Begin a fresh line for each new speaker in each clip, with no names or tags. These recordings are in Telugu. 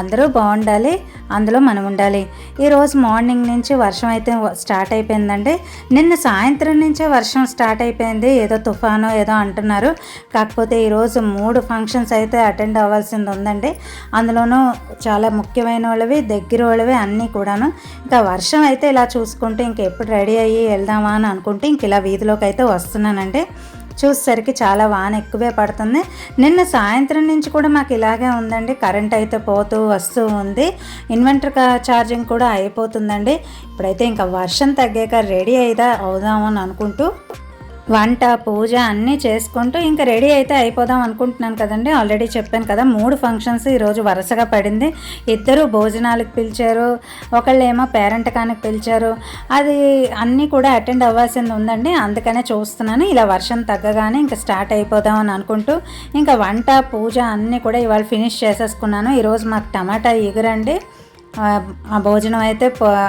అందరూ బాగుండాలి అందులో మనం ఉండాలి. ఈరోజు మార్నింగ్ నుంచి వర్షం అయితే స్టార్ట్ అయిపోయిందండి. నిన్న సాయంత్రం నుంచే వర్షం స్టార్ట్ అయిపోయింది. ఏదో తుఫాను ఏదో అంటున్నారు. కాకపోతే ఈరోజు మూడు ఫంక్షన్స్ అయితే అటెండ్ అవ్వాల్సింది ఉందండి. అందులోనూ చాలా ముఖ్యమైన వాళ్ళవి దగ్గర వాళ్ళవి అన్నీ కూడాను. ఇంకా వర్షం అయితే ఇలా చూసుకుంటే ఇంకెప్పుడు రెడీ అయ్యి వెళ్దామా అని అనుకుంటే ఇంక ఇలా వీధిలోకి అయితే వస్తున్నానండి. చూసేసరికి చాలా వాన ఎక్కువే పడుతుంది. నిన్న సాయంత్రం నుంచి కూడా మాకు ఇలాగే ఉందండి. కరెంట్ అయితే పోతూ వస్తూ ఉంది. ఇన్వర్టర్ ఛార్జింగ్ కూడా అయిపోతుందండి. ఇప్పుడైతే ఇంకా వర్షం తగ్గాక రెడీ అయిదా అవుదామని అని అనుకుంటూ వంట పూజ అన్నీ చేసుకుంటూ ఇంకా రెడీ అయితే అయిపోదాం అనుకుంటున్నాను కదండి. ఆల్రెడీ చెప్పాను కదా మూడు ఫంక్షన్స్ ఈరోజు వరుసగా పడింది. ఇద్దరు భోజనాలకు పిలిచారు ఒకళ్ళేమో పేరెంట్ కానికి పిలిచారు. అది అన్నీ కూడా అటెండ్ అవ్వాల్సింది ఉందండి. అందుకనే చూస్తున్నాను ఇలా వర్షం తగ్గగానే ఇంకా స్టార్ట్ అయిపోదాం అని అనుకుంటూ ఇంకా వంట పూజ అన్నీ కూడా ఇవాళ ఫినిష్ చేసేసుకున్నాను. ఈరోజు మాకు టమాటా ఎగురండి. ఆ భోజనం అయితే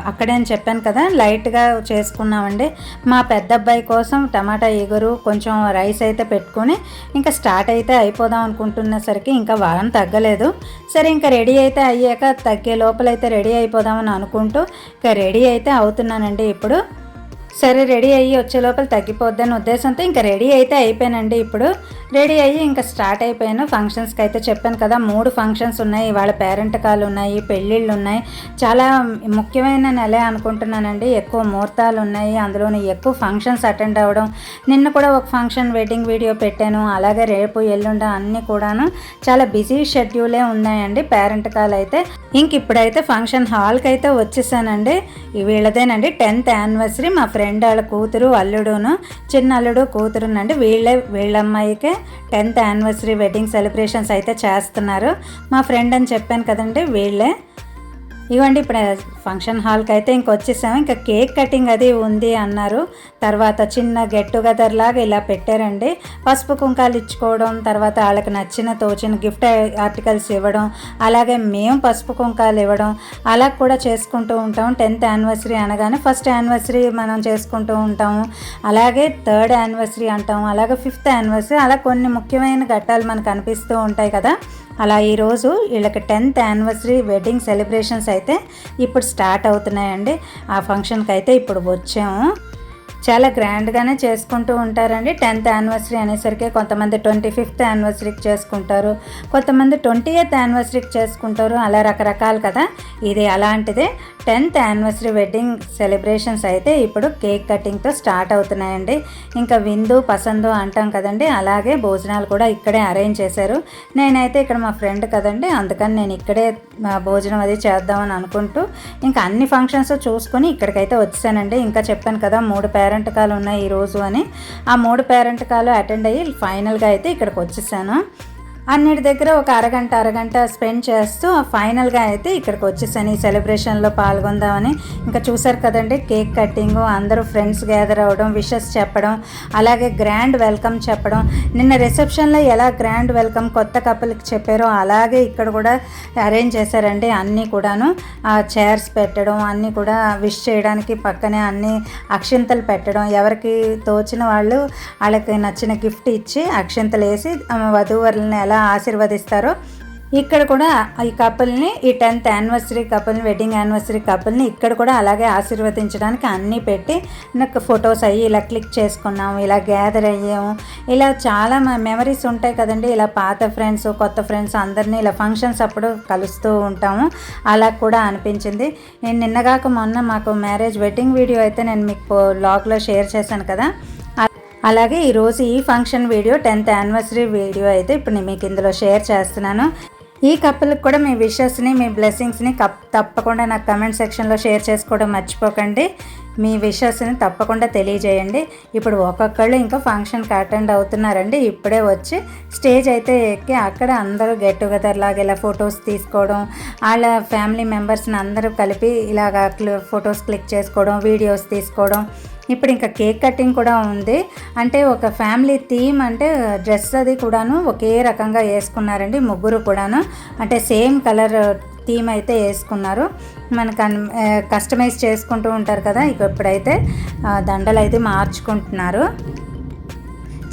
అక్కడే అని చెప్పాను కదా లైట్గా చేసుకున్నామండి. మా పెద్ద అబ్బాయి కోసం టమాటా ఎగురు కొంచెం రైస్ అయితే పెట్టుకొని ఇంకా స్టార్ట్ అయితే అయిపోదాం అనుకుంటున్నసరికి ఇంకా వారం తగ్గలేదు. సరే ఇంకా రెడీ అయితే అయ్యాక తగ్గే లోపలైతే రెడీ అయిపోదామని అనుకుంటూ ఇంకా రెడీ అయితే అవుతున్నానండి ఇప్పుడు. సరే రెడీ అయ్యి వచ్చే లోపల తగ్గిపోద్దని ఉద్దేశంతో ఇంకా రెడీ అయితే అయిపోయానండి ఇప్పుడు. రెడీ అయ్యి ఇంకా స్టార్ట్ అయిపోయాను. ఫంక్షన్స్కి అయితే చెప్పాను కదా మూడు ఫంక్షన్స్ ఉన్నాయి. వాళ్ళ పేరెంట్ కాలు ఉన్నాయి పెళ్ళిళ్ళు ఉన్నాయి. చాలా ముఖ్యమైన నెలే అనుకుంటున్నానండి. ఎక్కువ ముహూర్తాలు ఉన్నాయి. అందులోని ఎక్కువ ఫంక్షన్స్ అటెండ్ అవ్వడం. నిన్న కూడా ఒక ఫంక్షన్ వెడ్డింగ్ వీడియో పెట్టాను. అలాగే రేపు ఎల్లుండ అన్నీ కూడాను చాలా బిజీ షెడ్యూలే ఉన్నాయండి పేరెంట్ కాల్ అయితే. ఇంక ఇప్పుడైతే ఫంక్షన్ హాల్కి అయితే వచ్చేసానండి. వీళ్ళదేనండి టెన్త్ యానివర్సరీ మా ఫ్రెండ్ వాళ్ళ కూతురు అల్లుడును చిన్న అల్లుడు కూతురునండి. వీళ్ళే వీళ్ళమ్మాయికే టెన్త్ యానివర్సరీ వెడ్డింగ్ సెలబ్రేషన్స్ అయితే చేస్తున్నారు. మా ఫ్రెండ్ అని చెప్పాను కదండి వీళ్ళే. ఇవ్వండి ఇప్పుడు ఫంక్షన్ హాల్కి అయితే ఇంకొచ్చేసాము. ఇంకా కేక్ కటింగ్ అది ఉంది అన్నారు. తర్వాత చిన్న గెట్ టుగెదర్ లాగా ఇలా పెట్టారండి. పసుపు కుంకాలు ఇచ్చుకోవడం తర్వాత వాళ్ళకి నచ్చిన తోచిన గిఫ్ట్ ఆర్టికల్స్ ఇవ్వడం అలాగే మేము పసుపు కుంకాలు ఇవ్వడం అలా కూడా చేసుకుంటూ ఉంటాం టెన్త్ యానివర్సరీ అనగానే ఫస్ట్ యానివర్సరీ మనం చేసుకుంటూ ఉంటాము. అలాగే థర్డ్ యానివర్సరీ అంటాము. అలాగే ఫిఫ్త్ యానివర్సరీ అలా కొన్ని ముఖ్యమైన ఘట్టాలు మనకు అనిపిస్తూ ఉంటాయి కదా. అలా ఈరోజు వీళ్ళకి టెన్త్ యానివర్సరీ వెడ్డింగ్ సెలబ్రేషన్స్ అయితే ఇప్పుడు స్టార్ట్ అవుతున్నాయండి. ఆ ఫంక్షన్కి అయితే ఇప్పుడు వచ్చాము. చాలా గ్రాండ్గానే చేసుకుంటూ ఉంటారండి. టెన్త్ యానివర్సరీ అనేసరికి కొంతమంది ట్వంటీ ఫిఫ్త్ యానివర్సరీకి చేసుకుంటారు. కొంతమంది ట్వంటీ ఎయిత్ యానివర్సరీకి చేసుకుంటారు. అలా రకరకాలు కదా. ఇది అలాంటిదే. టెన్త్ యానివర్సరీ వెడ్డింగ్ సెలబ్రేషన్స్ అయితే ఇప్పుడు కేక్ కటింగ్తో స్టార్ట్ అవుతున్నాయండి. ఇంకా విందు పసందు అంటాం కదండి. అలాగే భోజనాలు కూడా ఇక్కడే అరేంజ్ చేశారు. నేనైతే ఇక్కడ మా ఫ్రెండ్ కదండి. అందుకని నేను ఇక్కడే భోజనం అది చేద్దామని అనుకుంటూ ఇంకా అన్ని ఫంక్షన్స్ చూసుకొని ఇక్కడికైతే వచ్చానండి. ఇంకా చెప్పాను కదా మూడు పేరెంట్ కాలు ఉన్నాయి ఈరోజు అని. ఆ మూడు పేరెంట్ కాలు అటెండ్ అయ్యి ఫైనల్గా అయితే ఇక్కడికి వచ్చేసాను. అన్నిటి దగ్గర ఒక అరగంట అరగంట స్పెండ్ చేస్తూ ఫైనల్గా అయితే ఇక్కడికి వచ్చేసాను ఈ సెలబ్రేషన్లో పాల్గొందామని. ఇంకా చూసారు కదండి కేక్ కట్టింగ్ అందరూ ఫ్రెండ్స్ గ్యాదర్ అవ్వడం విషెస్ చెప్పడం అలాగే గ్రాండ్ వెల్కమ్ చెప్పడం. నిన్న రిసెప్షన్లో ఎలా గ్రాండ్ వెల్కమ్ కొత్త కపుల్కి చెప్పారో అలాగే ఇక్కడ కూడా అరేంజ్ చేశారండి అన్నీ కూడాను. ఆ చైర్స్ పెట్టడం అన్నీ కూడా విష్ చేయడానికి పక్కనే అన్ని అక్షింతలు పెట్టడం. ఎవరికి తోచిన వాళ్ళు వాళ్ళకి నచ్చిన గిఫ్ట్ ఇచ్చి అక్షింతలు వేసి వధూవరులను ఎలా ఆశీర్వదిస్తారో ఇక్కడ కూడా ఈ కపుల్ని ఈ టెన్త్ యానివర్సరీ కపుల్ని వెడ్డింగ్ యానివర్సరీ కపుల్ని ఇక్కడ కూడా అలాగే ఆశీర్వదించడానికి అన్నీ పెట్టి నాకు ఫొటోస్ అయ్యి ఇలా క్లిక్ చేసుకున్నాము ఇలా గ్యాదర్ అయ్యాము ఇలా చాలా మెమరీస్ ఉంటాయి కదండి. ఇలా పాత ఫ్రెండ్స్ కొత్త ఫ్రెండ్స్ అందరినీ ఇలా ఫంక్షన్స్ అప్పుడు కలుస్తూ ఉంటాము. అలా కూడా అనిపించింది. నేను నిన్నగాక మొన్న మాకు మ్యారేజ్ వెడ్డింగ్ వీడియో అయితే నేను మీకు లాగ్లో షేర్ చేశాను కదా. అలాగే ఈరోజు ఈ function video tenth anniversary video అయితే ఇప్పుడు నేను మీకు ఇందులో షేర్ చేస్తున్నాను. ఈ కప్పులకు కూడా మీ విషెస్ని మీ బ్లెస్సింగ్స్ని కప్ తప్పకుండా నాకు కమెంట్ సెక్షన్లో షేర్ చేసుకోవడం మర్చిపోకండి. మీ విషెస్ని తప్పకుండా తెలియజేయండి. ఇప్పుడు ఒక్కొక్కళ్ళు ఇంకా ఫంక్షన్కి అటెండ్ అవుతున్నారండి. ఇప్పుడే వచ్చి స్టేజ్ అయితే ఎక్కి అక్కడ అందరూ గెట్ టుగెదర్ లాగా ఇలా ఫొటోస్ తీసుకోవడం వాళ్ళ ఫ్యామిలీ మెంబర్స్ని అందరూ కలిపి ఇలాగ ఫొటోస్ క్లిక్ చేసుకోవడం వీడియోస్ తీసుకోవడం ఇప్పుడు ఇంకా కేక్ కటింగ్ కూడా ఉంది. అంటే ఒక ఫ్యామిలీ థీమ్ అంటే డ్రెస్ అది కూడాను ఒకే రకంగా వేసుకున్నారండి ముగ్గురు కూడాను. అంటే సేమ్ కలర్ థీమ్ అయితే వేసుకున్నారు. మనకు కస్టమైజ్ చేసుకుంటూ ఉంటారు కదా ఇక ఇప్పుడైతే దండలు అయితే మార్చుకుంటున్నారు.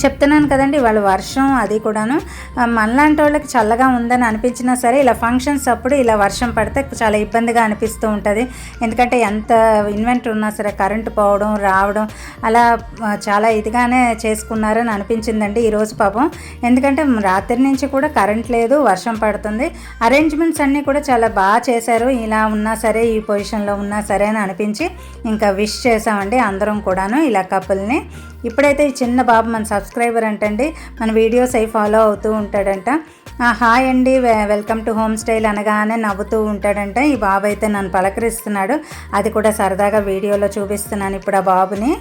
చెప్తున్నాను కదండి వాళ్ళ వర్షం అది కూడాను. మనలాంటి వాళ్ళకి చల్లగా ఉందని అనిపించినా సరే ఇలా ఫంక్షన్స్ అప్పుడు ఇలా వర్షం పడితే చాలా ఇబ్బందిగా అనిపిస్తూ ఉంటుంది. ఎందుకంటే ఎంత ఇన్వెంటర్ ఉన్నా సరే కరెంటు పోవడం రావడం అలా చాలా ఇదిగానే చేసుకున్నారని అనిపించిందండి ఈరోజు పాపం. ఎందుకంటే రాత్రి నుంచి కూడా కరెంట్ లేదు వర్షం పడుతుంది. అరేంజ్మెంట్స్ అన్నీ కూడా చాలా బాగా చేశారు. ఇలా ఉన్నా సరే ఈ పొజిషన్లో ఉన్నా సరే అని అనిపించి ఇంకా విష్ చేసామండి అందరం కూడాను ఇలా కపుల్ని ఇప్పుడైతే ఈ చిన్న బాబు మన సబ్స్క్రైబర్ అంటండి. మన వీడియోస్ అవి ఫాలో అవుతూ ఉంటాడంట. హాయ్ అండి. వెల్కమ్ టు హోమ్ స్టైల్ అనగానే నవ్వుతూ ఉంటాడంట. ఈ బాబు అయితే నన్ను పలకరిస్తున్నాడు. అది కూడా సరదాగా వీడియోలో చూపిస్తున్నాను ఇప్పుడు ఆ బాబుని.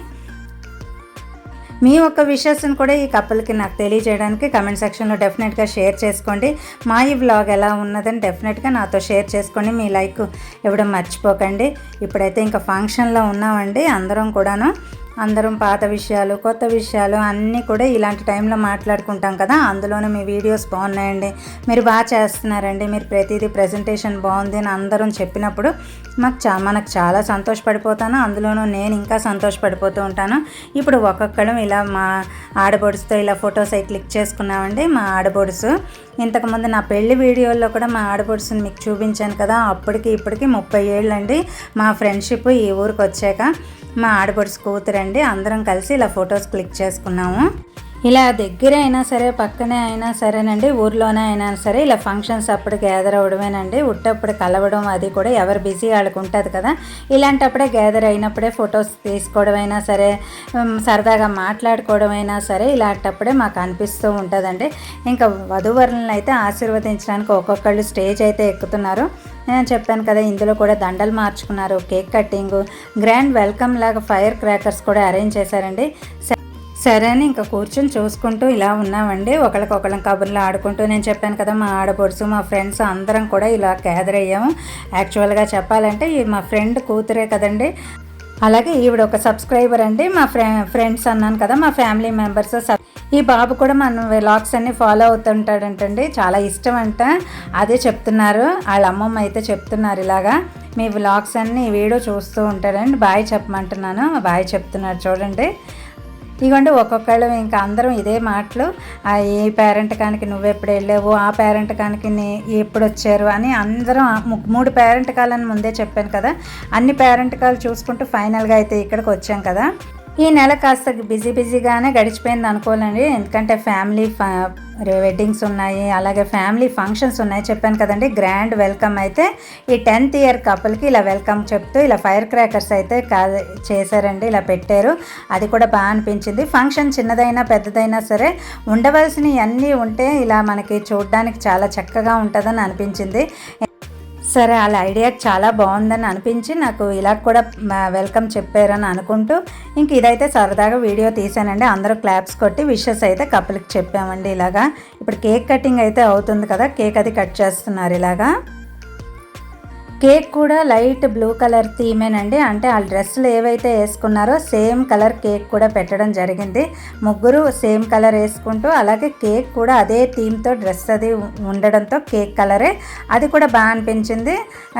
మీ ఒక్క విషెస్ని కూడా ఈ కప్పులకి నాకు తెలియజేయడానికి కమెంట్ సెక్షన్లో డెఫినెట్గా షేర్ చేసుకోండి. మా ఈ వ్లాగ్ ఎలా ఉన్నదని డెఫినెట్గా నాతో షేర్ చేసుకోండి. మీ లైక్ ఇవ్వడం మర్చిపోకండి. ఇప్పుడైతే ఇంకా ఫంక్షన్లో ఉన్నామండి. అందరం కూడాను అందరం పాత విషయాలు కొత్త విషయాలు అన్నీ కూడా ఇలాంటి టైంలో మాట్లాడుకుంటాం కదా. అందులోనే మీ వీడియోస్ బాగున్నాయండి. మీరు బాగా చేస్తున్నారండి. మీరు ప్రతిదీ ప్రజెంటేషన్ బాగుంది అని అందరం చెప్పినప్పుడు మాకు చా మనకు చాలా సంతోషపడిపోతాను. అందులోనూ నేను ఇంకా సంతోషపడిపోతూ ఉంటాను. ఇప్పుడు ఒక్కొక్కడం ఇలా మా ఆడబొడుసుతో ఇలా ఫొటోస్ అవి క్లిక్ చేసుకున్నామండి మా ఆడబొడుసు. ఇంతకుముందు నా పెళ్ళి వీడియోల్లో కూడా మా ఆడబొడుసుని మీకు చూపించాను కదా. అప్పటికి ఇప్పటికి ముప్పై ఏళ్ళండి. మా ఫ్రెండ్షిప్ ఈ ఊరికి వచ్చాక మా ఆడపడుచు కూతురండి అందరం కలిసి ఇలా ఫొటోస్ క్లిక్ చేసుకున్నాము. ఇలా దగ్గర అయినా సరే పక్కనే అయినా సరేనండి ఊర్లోనే అయినా సరే ఇలా ఫంక్షన్స్ అప్పుడు గ్యాదర్ అవ్వడమేనండి ఉట్టప్పుడు కలవడం అది కూడా ఎవరు బిజీ వాళ్ళకు ఉంటుంది కదా. ఇలాంటప్పుడే గ్యాదర్ అయినప్పుడే ఫొటోస్ తీసుకోవడం అయినా సరే సరదాగా మాట్లాడుకోవడం అయినా సరే ఇలాంటప్పుడే మాకు అనిపిస్తూ ఉంటుందండి. ఇంకా వధూవరులను అయితే ఆశీర్వదించడానికి ఒక్కొక్కళ్ళు స్టేజ్ అయితే ఎక్కుతున్నారు. నేను చెప్పాను కదా ఇందులో కూడా దండలు మార్చుకున్నారు కేక్ కట్టింగ్ గ్రాండ్ వెల్కమ్ లాగా ఫైర్ క్రాకర్స్ కూడా అరేంజ్ చేశారండి. సరే సరే అని ఇంకా కూర్చొని చూసుకుంటూ ఇలా ఉన్నామండి. ఒకరికొకళ్ళం కబుర్లు ఆడుకుంటూ నేను చెప్పాను కదా మా ఆడపడుచు మా ఫ్రెండ్స్ అందరం కూడా ఇలా గ్యాదర్ అయ్యాము. యాక్చువల్గా చెప్పాలంటే ఈ మా ఫ్రెండ్ కూతురే కదండి. అలాగే ఈవిడ ఒక సబ్స్క్రైబర్ అండి. మా ఫ్రె ఫ్రెండ్స్ అన్నాను కదా మా ఫ్యామిలీ మెంబర్స్ ఈ బాబు కూడా మన వ్లాగ్స్ అన్ని ఫాలో అవుతుంటాడంటండి. చాలా ఇష్టం అంట అదే చెప్తున్నారు. వాళ్ళ అమ్మమ్మ అయితే చెప్తున్నారు ఇలాగా. మీ వ్లాగ్స్ అన్ని వీడియో చూస్తూ ఉంటాడండి బాయ్ చెప్పమంటున్నాను. బాయ్ చెప్తున్నారు చూడండి. ఇదిగోండి ఒక్కొక్కళ్ళు ఇంకా అందరం ఇదే మాటలు. ఈ పేరెంట్ కానికి నువ్వు ఎప్పుడు వెళ్ళావు ఆ పేరెంట్ కానికి నీ ఎప్పుడు వచ్చారు అని అందరం మూడు పేరెంట్ కాలని ముందే చెప్పాను కదా. అన్ని పేరెంట్ కాలు చూసుకుంటూ ఫైనల్గా అయితే ఇక్కడికి వచ్చాం కదా. ఈ నెల కాస్త బిజీ బిజీగానే గడిచిపోయింది అనుకోలేండి ఎందుకంటే ఫ్యామిలీ వెడ్డింగ్స్ ఉన్నాయి అలాగే ఫ్యామిలీ ఫంక్షన్స్ ఉన్నాయి. చెప్పాను కదండి గ్రాండ్ వెల్కమ్ అయితే ఈ టెన్త్ ఇయర్ కపుల్కి ఇలా వెల్కమ్ చెప్తూ ఇలా ఫైర్ క్రాకర్స్ అయితే కా చేశారండి ఇలా పెట్టారు. అది కూడా బాగా అనిపించింది. ఫంక్షన్ చిన్నదైనా పెద్దదైనా సరే ఉండవలసినవి అన్నీ ఉంటే ఇలా మనకి చూడడానికి చాలా చక్కగా ఉంటుందని అనిపించింది. సరే వాళ్ళ ఐడియా చాలా బాగుందని అనిపించి నాకు ఇలా కూడా వెల్కమ్ చెప్పారని అనుకుంటూ ఇంక ఇదైతే సరదాగా వీడియో తీసానండి. అందరూ క్లాప్స్ కొట్టి విషెస్ అయితే కపుల్కి చెప్పామండి ఇలాగా. ఇప్పుడు కేక్ కటింగ్ అయితే అవుతుంది కదా కేక్ అది కట్ చేస్తున్నారు ఇలాగా. కేక్ కూడా లైట్ బ్లూ కలర్ థీమేనండి. అంటే ఆ డ్రెస్సులు ఏవైతే వేసుకున్నారో సేమ్ కలర్ కేక్ కూడా పెట్టడం జరిగింది. ముగ్గురు సేమ్ కలర్ వేసుకుంటూ అలాగే కేక్ కూడా అదే థీమ్తో డ్రెస్ అది ఉండడంతో కేక్ కలరే. అది కూడా బాగా అనిపించింది.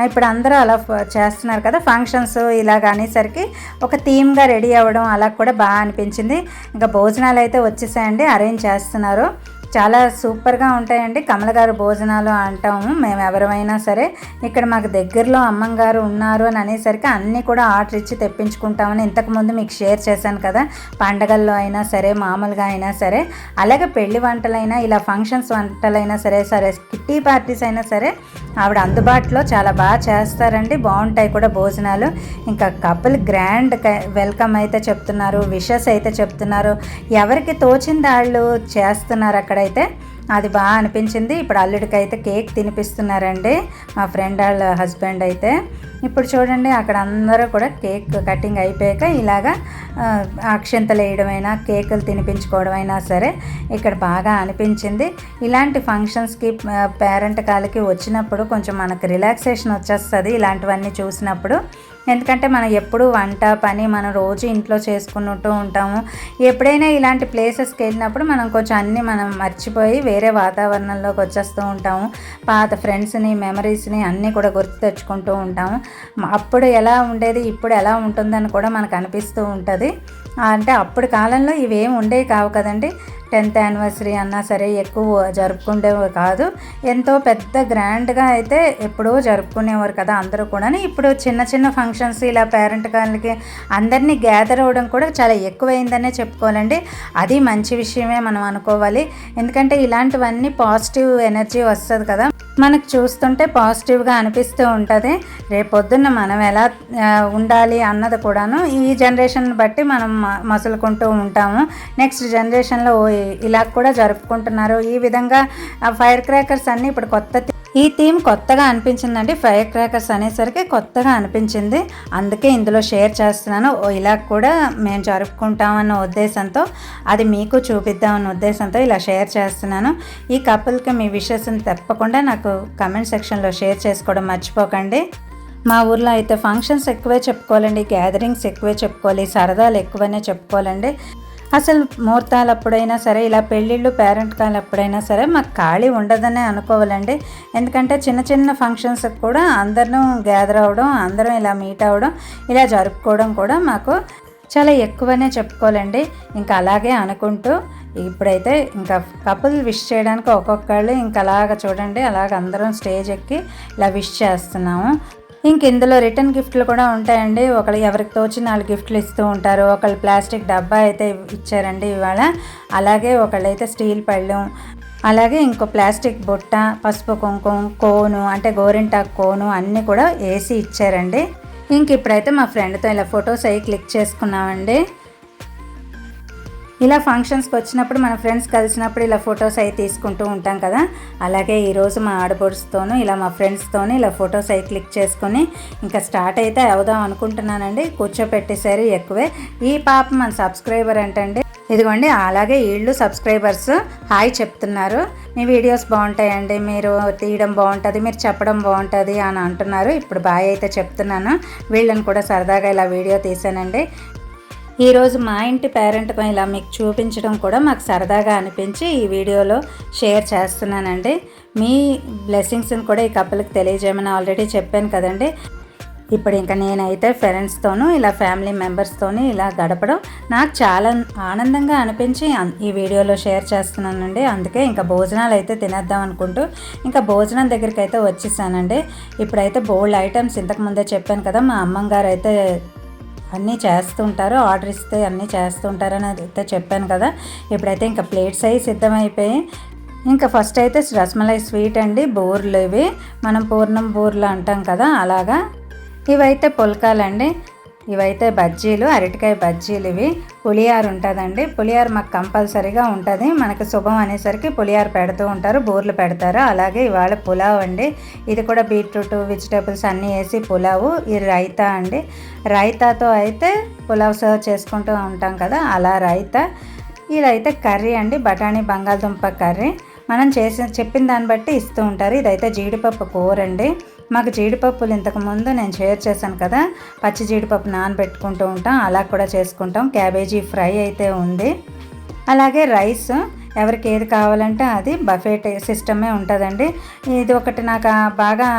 ఇప్పుడు అందరూ అలా చేస్తున్నారు కదా ఫంక్షన్స్ ఇలా అనేసరికి ఒక థీమ్గా రెడీ అవ్వడం అలా కూడా బాగా అనిపించింది. ఇంకా భోజనాలు అయితే వచ్చేసాయండి అరేంజ్ చేస్తున్నారు. చాలా సూపర్గా ఉంటాయండి. కమల గారు భోజనాలు అంటాము. మేము ఎవరమైనా సరే ఇక్కడ మాకు దగ్గరలో అమ్మంగారు ఉన్నారు అని అనేసరికి అన్నీ కూడా ఆర్డర్ ఇచ్చి తెప్పించుకుంటామని ఇంతకుముందు మీకు షేర్ చేశాను కదా. పండగల్లో అయినా సరే మామూలుగా అయినా సరే అలాగే పెళ్ళి వంటలైనా ఇలా ఫంక్షన్స్ వంటలైనా సరే సరే కిట్టి పార్టీస్ అయినా సరే ఆవిడ అందుబాటులో చాలా బాగా చేస్తారండి. బాగుంటాయి కూడా భోజనాలు. ఇంకా కపుల్ గ్రాండ్ వెల్కమ్ అయితే చెప్తున్నారు విషెస్ అయితే చెప్తున్నారు. ఎవరికి తోచింది వాళ్ళు చేస్తున్నారు అయితే అది బాగా అనిపించింది. ఇప్పుడు అల్లుడికి అయితే కేక్ తినిపిస్తున్నారండి. మా ఫ్రెండ్ వాళ్ళ హస్బెండ్ అయితే. ఇప్పుడు చూడండి అక్కడ అందరూ కూడా కేక్ కటింగ్ అయిపోయాక ఇలాగా అక్షంతలు వేయడమైనా కేకులు తినిపించుకోవడం అయినా సరే ఇక్కడ బాగా అనిపించింది. ఇలాంటి ఫంక్షన్స్కి పేరెంట్ కాలకి వచ్చినప్పుడు కొంచెం మనకు రిలాక్సేషన్ వచ్చేస్తుంది. ఇలాంటివన్నీ చూసినప్పుడు ఎందుకంటే మనం ఎప్పుడు వంట పని మనం రోజు ఇంట్లో చేసుకుంటూ ఉంటాము. ఎప్పుడైనా ఇలాంటి ప్లేసెస్కి వెళ్ళినప్పుడు మనం కొంచెం అన్నీ మనం మర్చిపోయి వేరే వాతావరణంలోకి వచ్చేస్తూ ఉంటాము. పాత ఫ్రెండ్స్ని మెమరీస్ని అన్నీ కూడా గుర్తు తెచ్చుకుంటూ ఉంటాము. అప్పుడు ఎలా ఉండేది ఇప్పుడు ఎలా ఉంటుందని కూడా మనకు అనిపిస్తూ ఉంటుంది. అంటే అప్పుడు కాలంలో ఇవేం ఉండేవి కావు కదండి. టెన్త్ యానివర్సరీ అన్నా సరే ఎక్కువ జరుపుకునేవి కాదు. ఎంతో పెద్ద గ్రాండ్గా అయితే ఎప్పుడో జరుపుకునేవారు కదా అందరూ కూడా ఇప్పుడు చిన్న చిన్న ఫంక్షన్స్ ఇలా పేరెంట్ కాళ్ళకి అందరినీ గ్యాదర్ అవ్వడం కూడా చాలా ఎక్కువైందనే చెప్పుకోవాలండి. అది మంచి విషయమే మనం అనుకోవాలి. ఎందుకంటే ఇలాంటివన్నీ పాజిటివ్ ఎనర్జీ వస్తుంది కదా. మనకు చూస్తుంటే పాజిటివ్గా అనిపిస్తూ ఉంటుంది. రేపొద్దున్న మనం ఎలా ఉండాలి అన్నది కూడాను ఈ జనరేషన్ బట్టి మనం మసులుకుంటూ ఉంటాము. నెక్స్ట్ జనరేషన్లో ఇలా కూడా జరుపుకుంటున్నారు. ఈ విధంగా ఫైర్ క్రాకర్స్ అన్నీ ఇప్పుడు కొత్త ఈ థీమ్ కొత్తగా అనిపించిందండి. ఫైర్ క్రాకర్స్ అనేసరికి కొత్తగా అనిపించింది. అందుకే ఇందులో షేర్ చేస్తున్నాను. ఇలా కూడా మేము జరుపుకుంటామన్న ఉద్దేశంతో అది మీకు చూపిద్దామన్న ఉద్దేశంతో ఇలా షేర్ చేస్తున్నాను. ఈ కపుల్కి మీ విషెస్ని తప్పకుండా నాకు కమెంట్ సెక్షన్లో షేర్ చేసుకోవడం మర్చిపోకండి. మా ఊర్లో అయితే ఫంక్షన్స్ ఎక్కువే చెప్పుకోవాలండి. గ్యాదరింగ్స్ ఎక్కువే చెప్పుకోవాలి. సరదాలు ఎక్కువనే చెప్పుకోవాలండి. అసలు ముహూర్తాలు అప్పుడైనా సరే ఇలా పెళ్ళిళ్ళు పేరెంట్ కాలు ఎప్పుడైనా సరే మాకు ఖాళీ ఉండదనే అనుకోవాలండి. ఎందుకంటే చిన్న చిన్న ఫంక్షన్స్ కూడా అందరం గ్యాదర్ అవ్వడం అందరం ఇలా మీట్ అవ్వడం ఇలా జరుపుకోవడం కూడా మాకు చాలా ఎక్కువనే చెప్పుకోవాలండి. ఇంకా అలాగే అనుకుంటూ ఇప్పుడైతే ఇంకా కపుల్ విష్ చేయడానికి ఒక్కొక్కళ్ళు ఇంకా అలాగ చూడండి అలాగ అందరం స్టేజ్ ఎక్కి ఇలా విష్ చేస్తున్నాము. ఇంక ఇందులో రిటర్న్ గిఫ్ట్లు కూడా ఉంటాయండి. ఒకళ్ళు ఎవరికి తోచి నాలుగు గిఫ్ట్లు ఇస్తూ ఉంటారు. ఒకళ్ళు ప్లాస్టిక్ డబ్బా అయితే ఇచ్చారండి ఇవాళ. అలాగే ఒకళ్ళైతే స్టీల్ పళ్ళెం. అలాగే ఇంకో ప్లాస్టిక్ బుట్ట పసుపు కుంకుమ కోను అంటే గోరింటాకు కోను అన్నీ కూడా వేసి ఇచ్చారండి. ఇంక ఇప్పుడైతే మా ఫ్రెండ్తో ఇలా ఫొటోస్ అవి క్లిక్ చేసుకున్నామండి. ఇలా ఫంక్షన్స్కి వచ్చినప్పుడు మన ఫ్రెండ్స్ కలిసినప్పుడు ఇలా ఫొటోస్ అవి తీసుకుంటూ ఉంటాం కదా. అలాగే ఈరోజు మా ఆడబోడ్స్తోనూ ఇలా మా ఫ్రెండ్స్తోనూ ఇలా ఫొటోస్ అవి క్లిక్ చేసుకొని ఇంకా స్టార్ట్ అయితే అవుదాం అనుకుంటున్నానండి. కూర్చోపెట్టేసరి ఎక్కువే. ఈ పాప మన సబ్స్క్రైబర్ అంటండి. ఇదిగోండి అలాగే వీళ్ళు సబ్స్క్రైబర్స్ హాయ్ చెప్తున్నారు. మీ వీడియోస్ బాగుంటాయండి మీరు తీయడం బాగుంటుంది మీరు చెప్పడం బాగుంటుంది అని అంటున్నారు. ఇప్పుడు బాయ్ అయితే చెప్తున్నాను. వీళ్ళని కూడా సరదాగా ఇలా వీడియో తీసానండి. ఈరోజు మా ఇంటి పేరెంట్ ఇలా మీకు చూపించడం కూడా మాకు సరదాగా అనిపించి ఈ వీడియోలో షేర్ చేస్తున్నానండి. మీ బ్లెస్సింగ్స్ని కూడా ఈ కప్పులకి తెలియజేయమని ఆల్రెడీ చెప్పాను కదండి. ఇప్పుడు ఇంకా నేనైతే ఫ్రెండ్స్తోనూ ఇలా ఫ్యామిలీ మెంబర్స్తోని ఇలా గడపడం నాకు చాలా ఆనందంగా అనిపించి ఈ వీడియోలో షేర్ చేస్తున్నానండి. అందుకే ఇంకా భోజనాలు అయితే తినేద్దాం అనుకుంటూ ఇంకా భోజనం దగ్గరికి అయితే వచ్చేసానండి. ఇప్పుడైతే బోల్డ్ ఐటమ్స్ ఇంతకుముందే చెప్పాను కదా మా అమ్మంగారు అయితే అన్నీ చేస్తుంటారు ఆర్డర్ ఇస్తే అన్నీ చేస్తుంటారని అయితే చెప్పాను కదా. ఇప్పుడైతే ఇంకా ప్లేట్స్ అవి సిద్ధమైపోయి ఇంకా ఫస్ట్ అయితే రసమలై స్వీట్ అండి బోర్లు ఇవి. మనం పూర్ణం బోర్లు అంటాం కదా అలాగా. ఇవైతే పుల్కాలండి. ఇవైతే బజ్జీలు అరటికాయ బజ్జీలు ఇవి. పులియారు ఉంటుందండి. పులియారు మాకు కంపల్సరీగా ఉంటుంది. మనకి శుభం అనేసరికి పులియారు పెడుతూ ఉంటారు బూర్లు పెడతారు. అలాగే ఇవాళ పులావ్ అండి. ఇది కూడా బీట్రూట్ వెజిటేబుల్స్ అన్నీ వేసి పులావు. ఇది రైతా అండి. రైతాతో అయితే పులావ్ సర్వ్ చేసుకుంటూ ఉంటాం కదా అలా రైతా. ఇదైతే కర్రీ అండి బఠానీ బంగాళదుంప కర్రీ. మనం చేసిన చెప్పిన దాన్ని బట్టి ఇస్తూ ఉంటారు. ఇదైతే జీడిపప్పు కూర అండి మాకు జీడిపప్పులు ఇంతకుముందు నేను షేర్ చేశాను కదా. పచ్చి జీడిపప్పు నానబెట్టుకుంటూ ఉంటాం. అలా కూడా చేసుకుంటాం. క్యాబేజీ ఫ్రై అయితే ఉంది. అలాగే రైస్ ఎవరికి ఏది కావాలంటే అది బఫెట్ సిస్టమే ఉంటుందండి. ఇది ఒకటి నాకు బాగా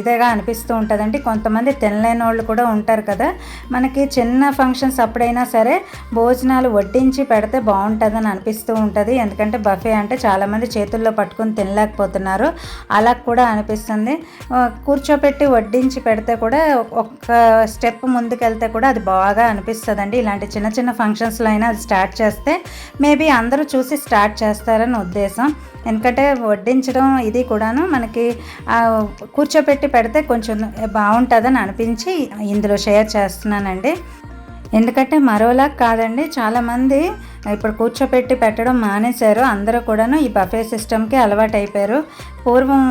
ఇదేగా అనిపిస్తూ ఉంటుందండి. కొంతమంది తినలేని వాళ్ళు కూడా ఉంటారు కదా. మనకి చిన్న ఫంక్షన్స్ అప్పుడైనా సరే భోజనాలు వడ్డించి పెడితే బాగుంటుందని అనిపిస్తూ ఉంటుంది. ఎందుకంటే బఫే అంటే చాలామంది చేతుల్లో పట్టుకుని తినలేకపోతున్నారు. అలా కూడా అనిపిస్తుంది. కూర్చోపెట్టి వడ్డించి పెడితే కూడా ఒక్క స్టెప్ ముందుకెళ్తే కూడా అది బాగా అనిపిస్తుందండి. ఇలాంటి చిన్న చిన్న ఫంక్షన్స్లో అయినా అది స్టార్ట్ చేస్తే మేబీ అందరూ చూసి స్టార్ట్ చేస్తారని ఉద్దేశం. ఎందుకంటే వడ్డించడం ఇది కూడాను మనకి కూర్చోపెట్టి పెడితే కొంచెం బాగుంటుందని అనిపించి ఇందులో షేర్ చేస్తున్నానండి. ఎందుకంటే మరోలా కాదండి చాలామంది ఇప్పుడు కూర్చోపెట్టి పెట్టడం మానేశారు. అందరూ కూడాను ఈ బఫే సిస్టమ్కి అలవాటు అయిపోయారు పూర్వం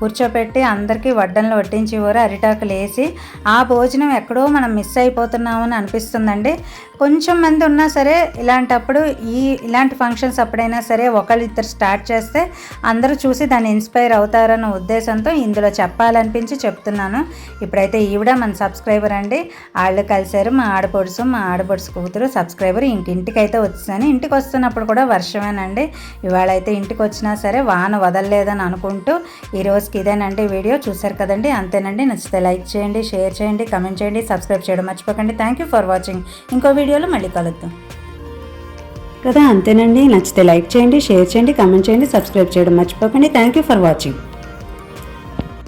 కూర్చోపెట్టి అందరికీ వడ్డంలో వడ్డించేవారు అరిటాకులు వేసి ఆ భోజనం ఎక్కడో మనం మిస్ అయిపోతున్నామని అనిపిస్తుందండి. కొంచెం మంది ఉన్నా సరే ఇలాంటప్పుడు ఈ ఇలాంటి ఫంక్షన్స్ అప్పుడైనా సరే ఒకళ్ళు ఇద్దరు స్టార్ట్ చేస్తే అందరూ చూసి దాన్ని ఇన్స్పైర్ అవుతారన్న ఉద్దేశంతో ఇందులో చెప్పాలనిపించి చెప్తున్నాను. ఇప్పుడైతే ఈవిడ మన సబ్స్క్రైబర్ అండి. వాళ్ళు కలిశారు మా ఆడపడుసు మా ఆడపడుసు కూతురు సబ్స్క్రైబర్ ఇంటింటికైతే అయితే చేశాను ఇంటికి వస్తున్నప్పుడు కూడా వర్షమేనండి. ఇవాళ అయితే ఇంటికి వచ్చినా సరే వాన వదలలేదని అనుకుంటూ ఈ రోజుకి ఇదేనండి వీడియో. చూశారు కదండి? అంతేనండి. నచ్చితే లైక్ చేయండి షేర్ చేయండి కమెంట్ చేయండి సబ్స్క్రైబ్ చేయడం మర్చిపోకండి. Thank you for watching. ఇంకో వీడియోలో మళ్ళీ కలుద్దాం. కదా అంతేనండి. నచ్చితే లైక్ చేయండి షేర్ చేయండి కమెంట్ చేయండి సబ్స్క్రైబ్ చేయడం మర్చిపోకండి. Thank you for watching.